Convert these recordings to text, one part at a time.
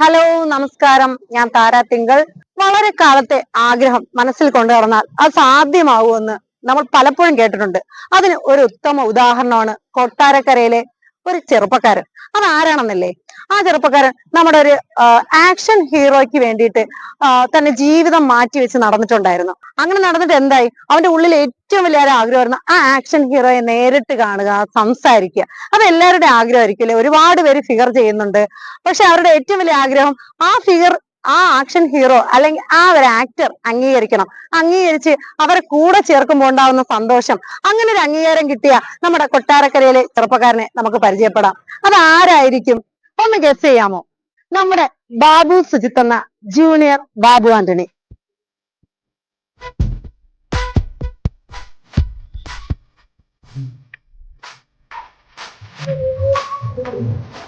Hello നമസ്കാരം. ഞാൻ താരാ തിങ്കൾ. വളരെ കാലത്തെ ആഗ്രഹം മനസ്സിൽ കൊണ്ടു നടന്നാൽ അത് സാധ്യമാവുമെന്ന് നമ്മൾ പലപ്പോഴും കേട്ടിട്ടുണ്ട്. അതിന് ഒരു ഉത്തമ ഉദാഹരണമാണ് കൊട്ടാരക്കരയിലെ ഒരു ചെറുപ്പക്കാരൻ. അത് ആരാണെന്നല്ലേ? ആ ചെറുപ്പക്കാരൻ നമ്മുടെ ഒരു ആക്ഷൻ ഹീറോയ്ക്ക് വേണ്ടിയിട്ട് തന്നെ ജീവിതം മാറ്റി വെച്ച് നടന്നിട്ടുണ്ടായിരുന്നു. അങ്ങനെ നടന്നിട്ട് എന്തായി? അവന്റെ ഉള്ളിൽ ഏറ്റവും വലിയ ഒരു ആഗ്രഹമായിരുന്നു ആ ആക്ഷൻ ഹീറോയെ നേരിട്ട് കാണുക സംസാരിക്കുക. അത് എല്ലാവരുടെയും ആഗ്രഹമായിരിക്കും അല്ലെ? ഒരുപാട് പേര് ഫിഗർ ചെയ്യുന്നുണ്ട്. പക്ഷെ അവരുടെ ഏറ്റവും വലിയ ആഗ്രഹം ആ ഫിഗർ ആ ആക്ഷൻ ഹീറോ അല്ലെങ്കിൽ ആ ഒരു ആക്ടർ അംഗീകരിക്കണം. അംഗീകരിച്ച് അവരെ കൂടെ ചേർക്കുമ്പോൾ ഉണ്ടാവുന്ന സന്തോഷം. അങ്ങനെ ഒരു അംഗീകാരം കിട്ടിയ നമ്മുടെ കൊട്ടാരക്കരയിലെ ചെറുപ്പക്കാരനെ നമുക്ക് പരിചയപ്പെടാം. അത് ആരായിരിക്കും? ഒന്ന് ഗസ് ചെയ്യാമോ? നമ്മുടെ ബാബു സുജിത്ത് എന്ന junior Babu Antony. Hello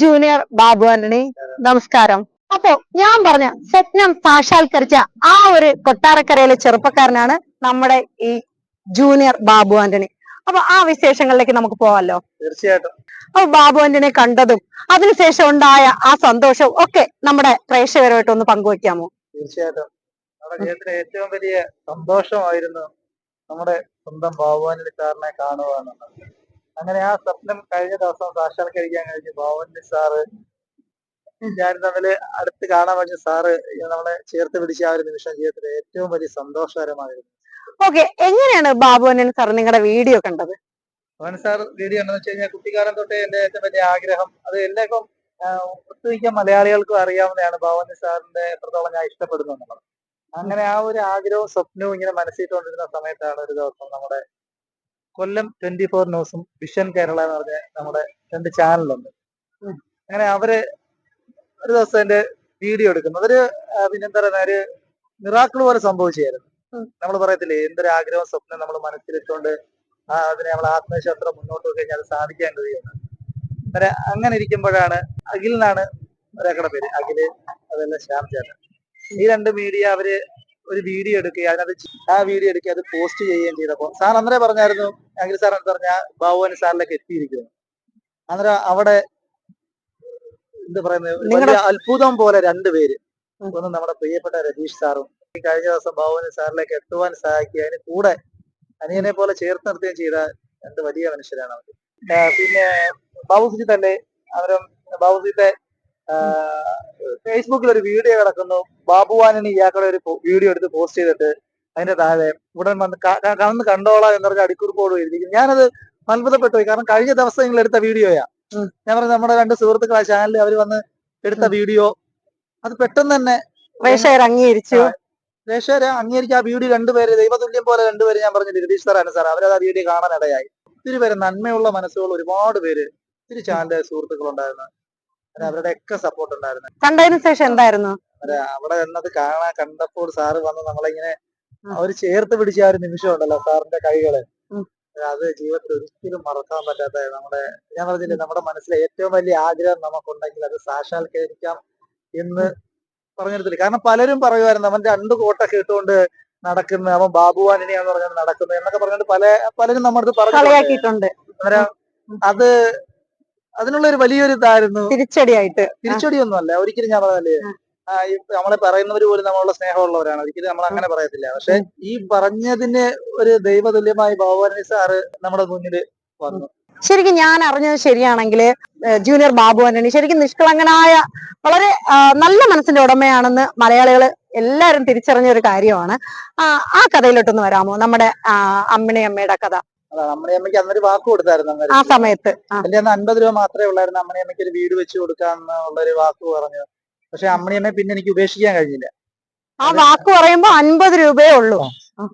junior Babu Antony നമസ്കാരം. അപ്പോ ഞാൻ പറഞ്ഞ സ്വപ്നം സാക്ഷാത്കരിച്ച ആ ഒരു കൊട്ടാരക്കരയിലെ ചെറുപ്പക്കാരനാണ് നമ്മുടെ ഈ ജൂനിയർ ബാബു ആന്റണി. അപ്പൊ ആ വിശേഷങ്ങളിലേക്ക് നമുക്ക് പോവാല്ലോ തീർച്ചയായിട്ടും. അപ്പൊ ബാബു ആന്റണിയെ കണ്ടതും അതിനുശേഷം ഉണ്ടായ ആ സന്തോഷവും ഒക്കെ നമ്മുടെ പ്രേക്ഷകരുമായിട്ട് ഒന്ന് പങ്കുവെക്കാമോ? തീർച്ചയായിട്ടും. നമ്മുടെ ജീവിതത്തിലെ ഏറ്റവും വലിയ സന്തോഷമായിരുന്നു നമ്മുടെ സ്വന്തം ബാബുവാനി സാറിനെ കാണുക എന്നുള്ളത് അങ്ങനെ ആ സ്വപ്നം കഴിഞ്ഞ ദിവസം സാക്ഷാത്കരിക്കാൻ കഴിഞ്ഞു ബാബുവാനി സാറ് ഞാനും തമ്മിൽ അടുത്ത് കാണാൻ പറ്റിയ സാറ് നമ്മളെ ചേർത്ത് പിടിച്ച ആ ഒരു നിമിഷം ജീവിതത്തിലെ ഏറ്റവും വലിയ സന്തോഷകരമായിരുന്നു. ഓക്കെ എങ്ങനെയാണ് ബാബു ആന്റണി സാർ നിങ്ങളുടെ വീഡിയോ കണ്ടത്? ഭവൻ സാർ വീഡിയോ കണ്ടെന്ന് വെച്ച് കഴിഞ്ഞാൽ കുട്ടിക്കാലം തൊട്ടേ എന്റെ ഏറ്റവും വലിയ ആഗ്രഹം അത് എല്ലാവർക്കും ഒത്തുമിക്ക മലയാളികൾക്കും അറിയാവുന്നതാണ് ഭവൻ സാറിന്റെ എത്രത്തോളം ഞാൻ ഇഷ്ടപ്പെടുന്നു എന്നുള്ളത്. അങ്ങനെ ആ ഒരു ആഗ്രഹവും സ്വപ്നവും ഇങ്ങനെ മനസ്സിട്ടുകൊണ്ടിരുന്ന സമയത്താണ് ഒരു ദിവസം നമ്മുടെ കൊല്ലം ട്വന്റി ഫോർ ന്യൂസും വിഷൻ കേരള എന്ന് പറഞ്ഞ നമ്മുടെ രണ്ട് ചാനലുണ്ട് അങ്ങനെ അവർ ഒരു ദിവസം എന്റെ വീഡിയോ എടുക്കുന്നു. ആഹ് പിന്നെന്താ പറയുക ഒരു മിറാക്കിൾ പോലെ സംഭവിച്ചായിരുന്നു. നമ്മൾ പറയത്തില്ലേ എന്തൊരു ആഗ്രഹം സ്വപ്നം നമ്മൾ മനസ്സിലിട്ടുകൊണ്ട് അതിനെ നമ്മൾ ആത്മവിശ്വാസത്തോടെ മുന്നോട്ട് പോയി കഴിഞ്ഞാൽ അത് സാധിക്കാൻ കഴിയുന്നു അങ്ങനെ അങ്ങനെ ഇരിക്കുമ്പോഴാണ് അഖിലിനാണ് ഒരാക്കടെ പേര്. അഖിൽ അതെല്ലാം ചേട്ടൻ ഈ രണ്ട് മീഡിയ അവർ ഒരു വീഡിയോ എടുക്കുകയും അതിനകത്ത് ആ വീഡിയോ എടുക്കുക അത് പോസ്റ്റ് ചെയ്യുകയും ചെയ്തപ്പോൾ സാർ അന്നേരം പറഞ്ഞായിരുന്നു അഖിൽ സാർ എന്ന് പറഞ്ഞാൽ ബാബുവൻ സാറിലേക്ക് എത്തിയിരിക്കുന്നു. അന്നേരം അവിടെ എന്താ പറയുന്നത് അത്ഭുതം പോലെ രണ്ടുപേര്. ഒന്ന് നമ്മുടെ പ്രിയപ്പെട്ട രതീഷ് സാറും ഈ കഴിഞ്ഞ ദിവസം ബാബുവൻ സാറിലേക്ക് എത്തുവാൻ സഹായിക്കുക. അതിന് കൂടെ അനിയനെ പോലെ ചേർത്ത് നിർത്തുകയും ചെയ്ത രണ്ട് വലിയ മനുഷ്യരാണ് അവർ പിന്നെ ബാബുജി തന്നെ അവരും ബാബുജിത്തെ ഫേസ്ബുക്കിൽ ഒരു വീഡിയോ കിടക്കുന്നു. ബാബുവാനിന് ഇയാക്കളെ ഒരു വീഡിയോ എടുത്ത് പോസ്റ്റ് ചെയ്തിട്ട് അതിന്റെ താഴെ ഉടൻ വന്ന് ക- ക- കന്ന് കണ്ടോളാം എന്ന് പറഞ്ഞ അടിക്കുറിപ്പോട് എഴുതിയിരിക്കും ഞാനത് അത്ഭുതപ്പെട്ടു പോയി. കാരണം കഴിഞ്ഞ ദിവസം നിങ്ങൾ എടുത്ത വീഡിയോയാ. ഞാൻ പറഞ്ഞ നമ്മുടെ രണ്ട് സുഹൃത്തുക്കൾ ആ ചാനലിൽ അവർ വന്ന് എടുത്ത വീഡിയോ. അത് പെട്ടെന്ന് തന്നെ പ്രേക്ഷകർ അംഗീകരിച്ചു. പ്രേക്ഷകരെ അംഗീകരിച്ച് ആ വീഡിയോ രണ്ടുപേര് ദൈവതുല്യം പോലെ രണ്ടുപേര് ഞാൻ പറഞ്ഞു രതീഷ് സാറാണ് സാർ അവരത് ആ വീഡിയോ കാണാൻ ഇടയായി ഒത്തിരി പേര് നന്മയുള്ള മനസ്സുകൾ ഒരുപാട് പേര് ഒത്തിരി ചാനലിലെ സുഹൃത്തുക്കൾ ഉണ്ടായിരുന്നു. അവരുടെ ഒക്കെ സപ്പോർട്ട് ഉണ്ടായിരുന്നു. കണ്ടതിന് ശേഷം എന്തായിരുന്നു? അവിടെ എന്നത് കാണാൻ കണ്ടപ്പോൾ സാറ് വന്ന് നമ്മളിങ്ങനെ. അവർ ചേർത്ത് പിടിച്ച ആ ഒരു നിമിഷം ഉണ്ടല്ലോ സാറിന്റെ കൈകൾ. അത് ജീവിതത്തിൽ ഒരിക്കലും മറക്കാൻ പറ്റാത്ത നമ്മുടെ ഞാൻ പറഞ്ഞില്ലേ നമ്മുടെ മനസ്സിലെ ഏറ്റവും വലിയ ആഗ്രഹം നമുക്കുണ്ടെങ്കിൽ അത് സാക്ഷാത്കരിക്കാം എന്ന് പറഞ്ഞെടുത്തില്ല കാരണം പലരും പറയുമായിരുന്നു അവൻ രണ്ട് കോട്ടൊക്കെ ഇട്ടുകൊണ്ട് നടക്കുന്ന അവൻ ബാബുവാനിനെയാന്ന് പറഞ്ഞാൽ നടക്കുന്നത് എന്നൊക്കെ പറഞ്ഞിട്ട് പല പലരും നമ്മുടെ അടുത്ത് പറഞ്ഞു അത് അതിനുള്ള ഒരു വലിയൊരു ഇതായിരുന്നു. തിരിച്ചടിയായിട്ട്. തിരിച്ചടിയൊന്നും അല്ല ഒരിക്കലും ഞാൻ പറഞ്ഞല്ലേ. നമ്മളെ പറയുന്നവര് പോലും നമ്മളുടെ സ്നേഹമുള്ളവരാണ്. ഒരിക്കലും നമ്മൾ അങ്ങനെ പറയത്തില്ല. പക്ഷെ ഈ പറഞ്ഞതിന് ഒരു ദൈവതുല്യമായി ഭഗവാനി സാറ് നമ്മുടെ മുന്നിൽ വന്നു. ശരിക്കും ഞാൻ അറിഞ്ഞത് ശരിയാണെങ്കിൽ ജൂനിയർ ബാബു ആന്റണി. ശരിക്കും നിഷ്കളങ്കനായ വളരെ നല്ല മനസ്സിന്റെ ഉടമയാണെന്ന് മലയാളികൾ എല്ലാവരും തിരിച്ചറിഞ്ഞ ഒരു കാര്യമാണ്. ആ, ആ കഥയിലോട്ടൊന്ന് വരാമോ? നമ്മുടെ അമ്മിണി അമ്മയുടെ കഥ. അമ്മയ്ക്ക് അന്നൊരു വാക്ക് കൊടുത്തായിരുന്നു ആ സമയത്ത്. എന്റെ അന്ന് അൻപത് രൂപ മാത്രമേ ഉള്ളായിരുന്നു. അമ്മണി അമ്മയ്ക്ക് ഒരു വീട് വെച്ച് കൊടുക്കാന്നുള്ള ഒരു വാക്ക് പറഞ്ഞു. പക്ഷെ അമ്മയമ്മയെ അമ്മയെ പിന്നെ എനിക്ക് ഉപേക്ഷിക്കാൻ കഴിഞ്ഞില്ല. ആ വാക്ക് പറയുമ്പോ അൻപത് രൂപയേ ഉള്ളൂ.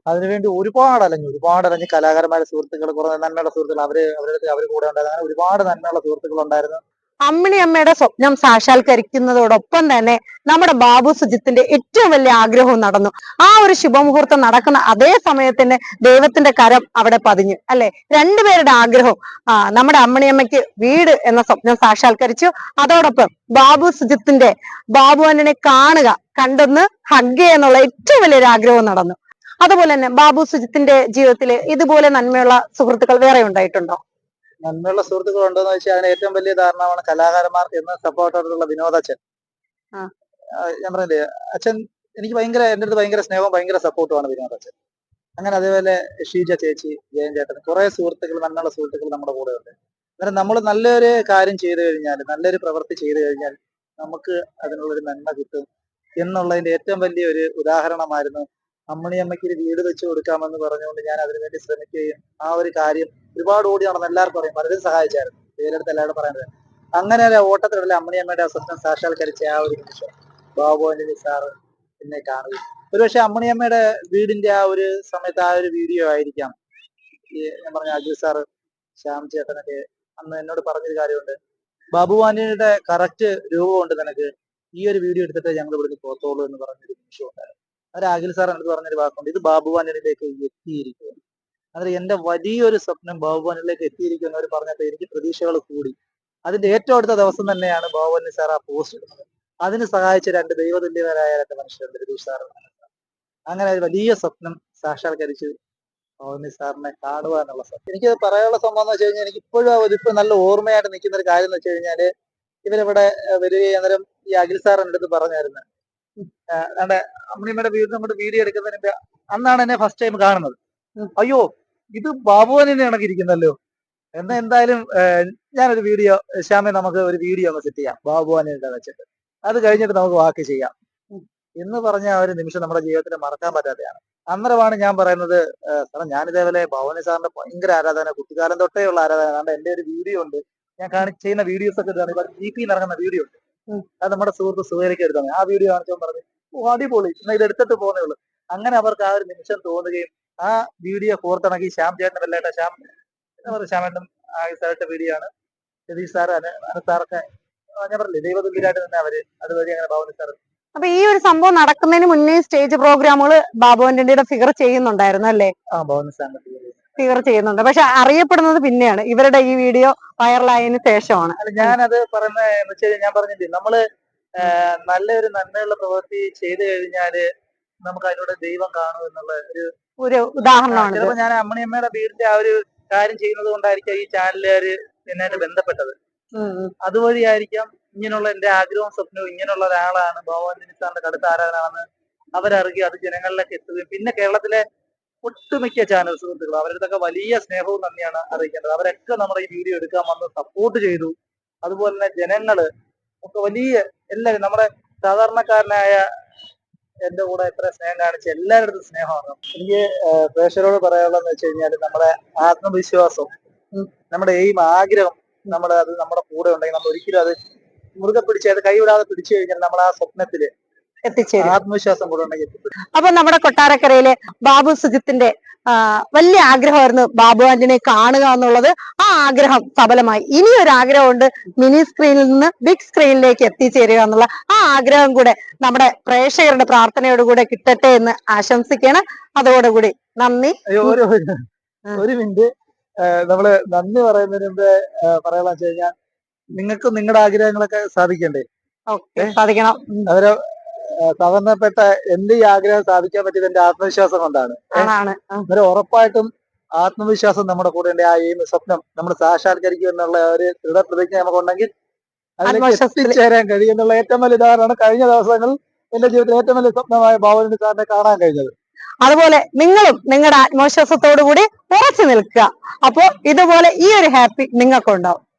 അതിനുവേണ്ടി ഒരുപാട് അലഞ്ഞു. ഒരുപാട് അലഞ്ഞ് കലാകാരന്മാരുടെ സുഹൃത്തുക്കൾ കുറെ നന്മയുള്ള സുഹൃത്തുക്കൾ അവർ അവരുടെ അവർ കൂടെ ഉണ്ടായിരുന്നു. അങ്ങനെ ഒരുപാട് നന്മയുള്ള സുഹൃത്തുക്കൾ ഉണ്ടായിരുന്നു. അമ്മിണി അമ്മയുടെ സ്വപ്നം സാക്ഷാത്കരിക്കുന്നതോടൊപ്പം തന്നെ നമ്മുടെ ബാബു സുജിത്തിന്റെ ഏറ്റവും വലിയ ആഗ്രഹവും നടന്നു. ആ ഒരു ശുഭമുഹൂർത്തം നടക്കുന്ന അതേ സമയത്ത് തന്നെ ദൈവത്തിന്റെ കരം അവിടെ പതിഞ്ഞു. അല്ലെ? രണ്ടുപേരുടെ ആഗ്രഹം ആ നമ്മുടെ അമ്മിണിയമ്മയ്ക്ക് വീട് എന്ന സ്വപ്നം സാക്ഷാത്കരിച്ചു. അതോടൊപ്പം ബാബു സുജിത്തിന്റെ ബാബു അണ്ണനെ കാണുക കണ്ടെന്ന് ഹഗ് എന്നുള്ള ഏറ്റവും വലിയൊരു ആഗ്രഹവും നടന്നു. അതുപോലെ തന്നെ ബാബു സുജിത്തിന്റെ ജീവിതത്തിൽ ഇതുപോലെ നന്മയുള്ള സുഹൃത്തുക്കൾ വേറെ ഉണ്ടായിട്ടുണ്ടോ? നന്മയുള്ള സുഹൃത്തുക്കൾ ഉണ്ടോ എന്ന് വെച്ചാൽ അതിന് ഏറ്റവും വലിയ ധാരണമാണ് കലാകാരന്മാർ എന്ന് സപ്പോർട്ടായിട്ടുള്ള വിനോദച്ഛൻ. ഞാൻ പറഞ്ഞില്ലേ അച്ഛൻ എനിക്ക് ഭയങ്കര എന്റെ അടുത്ത് ഭയങ്കര സ്നേഹവും ഭയങ്കര സപ്പോർട്ടുമാണ് വിനോദച്ഛൻ. അങ്ങനെ അതേപോലെ ഷീജ ചേച്ചി ജയൻ ചേട്ടൻ കുറെ സുഹൃത്തുക്കൾ നന്മയുള്ള സുഹൃത്തുക്കൾ നമ്മുടെ കൂടെ ഉണ്ട്. അന്നേരം നമ്മൾ നല്ലൊരു കാര്യം ചെയ്തു കഴിഞ്ഞാൽ നല്ലൊരു പ്രവൃത്തി ചെയ്തു കഴിഞ്ഞാൽ നമുക്ക് അതിനുള്ളൊരു നന്മ കിട്ടും. എന്നുള്ളതിന്റെ ഏറ്റവും വലിയ ഒരു ഉദാഹരണമായിരുന്നു അമ്മണിയമ്മയ്ക്ക് ഒരു വീട് വെച്ച് കൊടുക്കാമെന്ന് പറഞ്ഞുകൊണ്ട് ഞാൻ അതിനുവേണ്ടി ശ്രമിക്കുകയും ആ ഒരു കാര്യം ഒരുപാട് ഓടി നടന്ന് എല്ലാവർക്കും അറിയാം. പലരും സഹായിച്ചായിരുന്നു. പേരെടുത്ത് എല്ലാവരും പറയുന്നത് അങ്ങനെ ഒരു ഓട്ടത്തിലുള്ള അമ്മണി അമ്മയുടെ സ്വപ്നം സാക്ഷാത്കരിച്ച ആ ഒരു നിമിഷം ബാബു ആന്റണി സാറ് എന്നെ കാണുകയും. ഒരുപക്ഷെ അമ്മണിയമ്മയുടെ വീടിന്റെ ആ ഒരു സമയത്ത് ആ ഒരു വീഡിയോ ആയിരിക്കാം. ഞാൻ പറഞ്ഞ അജു സാറ് ശ്യാം ചേട്ടനൊക്കെ അന്ന് എന്നോട് പറഞ്ഞൊരു കാര്യമുണ്ട്. ബാബു കറക്റ്റ് രൂപമുണ്ട് നിനക്ക് ഈ ഒരു വീഡിയോ എടുത്തിട്ട് ഞങ്ങൾ ഇവിടുന്ന് പോത്തോളൂ എന്ന് പറഞ്ഞൊരു നിമിഷം ഉണ്ടായിരുന്നു അഖിൽ സാർ എന്നോട് പറഞ്ഞൊരു വാക്കുണ്ട്. ഇത് ബാബു എത്തിയിരിക്കുക അതിൽ അന്നേരം എന്റെ വലിയൊരു സ്വപ്നം ബാബു എത്തിയിരിക്കും എന്നവർ അവർ പറഞ്ഞപ്പോൾ എനിക്ക് പ്രതീക്ഷകൾ കൂടി. അതിന്റെ ഏറ്റവും അടുത്ത ദിവസം തന്നെയാണ് ബാബുവാനി സാർ ആ പോസ്റ്റ് ഇടുന്നത്. അതിന് സഹായിച്ച രണ്ട് ദൈവതുല്യവരായ രണ്ട് മനുഷ്യരുണ്ട് രതീഷ് സാർ അങ്ങനെ ഒരു വലിയ സ്വപ്നം സാക്ഷാത്കരിച്ച് ഭവനി സാറിനെ കാണുക എന്നുള്ള സ്വപ്നം. എനിക്ക് പറയാനുള്ള സംഭവം എന്ന് വെച്ച് കഴിഞ്ഞാൽ എനിക്ക് ഇപ്പോഴും അതിപ്പോ നല്ല ഓർമ്മയായിട്ട് നിൽക്കുന്ന ഒരു കാര്യം എന്ന് വെച്ച് കഴിഞ്ഞാൽ ഇവരിവിടെ വരികയും അന്നേരം ഈ അഖിൽ സാർ അടുത്ത് പറഞ്ഞായിരുന്നു. നമ്മുടെ അമ്മണിയമ്മയുടെ വീട് നമ്മുടെ വീഡിയോ എടുക്കുന്നതിന് അന്നാണ് എന്നെ ഫസ്റ്റ് ടൈം കാണുന്നത്. അയ്യോ ഇത് ബാബുവനെ കണക്കിരിക്കുന്നല്ലോ എന്നാ എന്തായാലും ഞാനൊരു വീഡിയോ ശ്യാമെ നമുക്ക് ഒരു വീഡിയോ അങ്ങ് സെറ്റ് ചെയ്യാം. ബാബുവാനെ വെച്ചിട്ട്. അത് കഴിഞ്ഞിട്ട് നമുക്ക് വാക്ക് ചെയ്യാം. എന്ന് പറഞ്ഞ ആ ഒരു നിമിഷം നമ്മുടെ ജീവിതത്തിൽ മറക്കാൻ പറ്റാത്തതാണ് അന്നേരമാണ് ഞാൻ പറയുന്നത് സാറേ ഞാൻ ഇതേപോലെ ഭവനി സാറിന്റെ ഭയങ്കര ആരാധന കുട്ടിക്കാലം തൊട്ടേ ഉള്ള ആരാധന. കാരണം എന്റെ ഒരു വീഡിയോ ഉണ്ട്. ഞാൻ കാണി ചെയ്യുന്ന വീഡിയോസ് ഒക്കെ ജി പി ഇറങ്ങുന്ന വീഡിയോ ഉണ്ട്. അത് നമ്മുടെ സുഹൃത്ത് സുഹേലിക്ക് എടുത്തു ആ വീഡിയോ കാണിച്ചോ പറഞ്ഞു ഓ അടിപൊളി. എന്നാ ഇത് എടുത്തിട്ട് പോകുന്നേ ഉള്ളൂ. അങ്ങനെ അവർക്ക് ആ ഒരു നിമിഷം തോന്നുകയും ആ വീഡിയോ കോർത്തിണക്കി ശ്യാം ചേട്ടൻ വല്ലായിട്ട് ശ്യാം പറയുക ശ്യാമേട്ടൻ സാറിന്റെ വീഡിയോ ആണ്. രതീഷ് സാർ സാറൊക്കെ ആ, ഞാൻ പറഞ്ഞില്ലേ ദൈവതുല്യരായിട്ട് തന്നെ അവർ അതുവഴി അങ്ങനെ ഭവനി സാർ അപ്പൊ ഈ ഒരു സംഭവം നടക്കുന്നതിന് മുന്നേ സ്റ്റേജ് പ്രോഗ്രാമുകൾ ബാബു ആന്റണിയുടെ ഫിഗർ ചെയ്യുന്നുണ്ടായിരുന്നു അല്ലേ? ആ ഭവനി സാറിന്റെ വീഡിയോ ഫിഗർ ചെയ്യുന്നുണ്ട്. പക്ഷെ അറിയപ്പെടുന്നത് പിന്നെയാണ്. ഇവരുടെ ഈ വീഡിയോ വൈറലായതിനു ശേഷമാണ്. ഞാനത് പറഞ്ഞ എന്ന് ഞാൻ പറഞ്ഞില്ലേ നമ്മൾ നല്ലൊരു നന്മയുള്ള പ്രവൃത്തി ചെയ്തു കഴിഞ്ഞാൽ നമുക്ക് അതിലൂടെ ദൈവം കാണും എന്നുള്ള ഒരു ഒരു ഉദാഹരണമാണ് ചിലപ്പോ ഞാൻ അമ്മണിയമ്മയുടെ വീടിന്റെ ആ ഒരു കാര്യം ചെയ്യുന്നത് കൊണ്ടായിരിക്കാം ഈ ചാനലുകാര് എന്നായിട്ട് ബന്ധപ്പെട്ടത്. അതുവഴിയായിരിക്കാം ഇങ്ങനെയുള്ള എന്റെ ആഗ്രഹവും സ്വപ്നവും ഇങ്ങനെയുള്ള ഒരാളാണ് ഭഗവാൻ സാറിന്റെ കടുത്ത ആരാധനാണെന്ന് അവരറിയുക അത് ജനങ്ങളിലേക്ക് എത്തുകയും പിന്നെ കേരളത്തിലെ ഒട്ടുമിക്ക ചാനൽ സുഹൃത്തുക്കൾ അവരുടെ വലിയ സ്നേഹവും നന്ദിയാണ് അറിയിക്കേണ്ടത്. അവരൊക്കെ നമ്മുടെ ഈ വീഡിയോ എടുക്കാൻ വന്ന് സപ്പോർട്ട് ചെയ്തു. അതുപോലെ തന്നെ ജനങ്ങൾ ഒക്കെ വലിയ എല്ലാവരും നമ്മുടെ സാധാരണക്കാരനായ എന്റെ കൂടെ എത്ര സ്നേഹം കാണിച്ച എല്ലാവരുടെ സ്നേഹമാണ്. എനിക്ക് പ്രേക്ഷകരോട് പറയാനുള്ളതെന്ന് വെച്ച് കഴിഞ്ഞാൽ നമ്മുടെ ആത്മവിശ്വാസം നമ്മുടെ എയിം ആഗ്രഹം നമ്മുടെ അത് നമ്മുടെ കൂടെ ഉണ്ടെങ്കിൽ നമ്മൾ ഒരിക്കലും അത് മുറുകെ പിടിച്ച് അത് കൈവിടാതെ പിടിച്ചു കഴിഞ്ഞാൽ നമ്മൾ ആ സ്വപ്നത്തിൽ എത്തിച്ചേരും. ആത്മവിശ്വാസം കൂടെ ഉണ്ടെങ്കിൽ എത്തിപ്പെടും. അപ്പൊ നമ്മുടെ കൊട്ടാരക്കരയിലെ ബാബു സുജിത്തിന്റെ വലിയ ആഗ്രഹമായിരുന്നു ബാബു ആന്റണിയെ കാണുക എന്നുള്ളത്. ആ ആഗ്രഹം സഫലമായി. ഇനി ഒരു ആഗ്രഹമുണ്ട് മിനി സ്ക്രീനിൽ നിന്ന് ബിഗ് സ്ക്രീനിലേക്ക് എത്തിച്ചേരുക എന്നുള്ള ആ ആഗ്രഹം കൂടെ നമ്മുടെ പ്രേക്ഷകരുടെ പ്രാർത്ഥനയോടുകൂടെ കിട്ടട്ടെ എന്ന് ആശംസിക്കണം അതോടുകൂടി നന്ദി. ഒരു മിനിറ്റ്. നമ്മൾ നന്ദി പറയുന്നതിന് മുമ്പ് പറയാന്ന് വെച്ച് കഴിഞ്ഞാൽ നിങ്ങൾക്കും നിങ്ങളുടെ ആഗ്രഹങ്ങളൊക്കെ സാധിക്കണ്ടേ? ഓക്കെ സാധിക്കണം. അവർ ഏഹ്, എന്ത് എന്റെ ഈ ആഗ്രഹം സാധിക്കാൻ പറ്റിയത് എന്റെ ആത്മവിശ്വാസം കൊണ്ടാണ്. അങ്ങനെ. അന്നേരം ഉറപ്പായിട്ടും ആത്മവിശ്വാസം നമ്മുടെ കൂടെ ഉണ്ട്. ആ ഈ സ്വപ്നം നമ്മൾ സാക്ഷാത്കരിക്കും എന്നുള്ള ഒരു ദൃഢപ്രതിജ്ഞ നമുക്കുണ്ടെങ്കിൽ അതിലേക്ക് എത്തിച്ചേരാൻ കഴിയും എന്നുള്ള ഏറ്റവും വലിയ ഉദാഹരണമാണ് കഴിഞ്ഞ ദിവസങ്ങളിൽ എന്റെ ജീവിതത്തിൽ ഏറ്റവും വലിയ സ്വപ്നമായ ഭാവനയിൽ സാറിനെ കാണാൻ കഴിഞ്ഞത്. അതുപോലെ നിങ്ങളും നിങ്ങളുടെ ആത്മവിശ്വാസത്തോടു കൂടി ഉറച്ചു നിൽക്കുക. അപ്പോ ഇതുപോലെ ഈ ഒരു ഹാപ്പി നിങ്ങൾക്കുണ്ടാവും.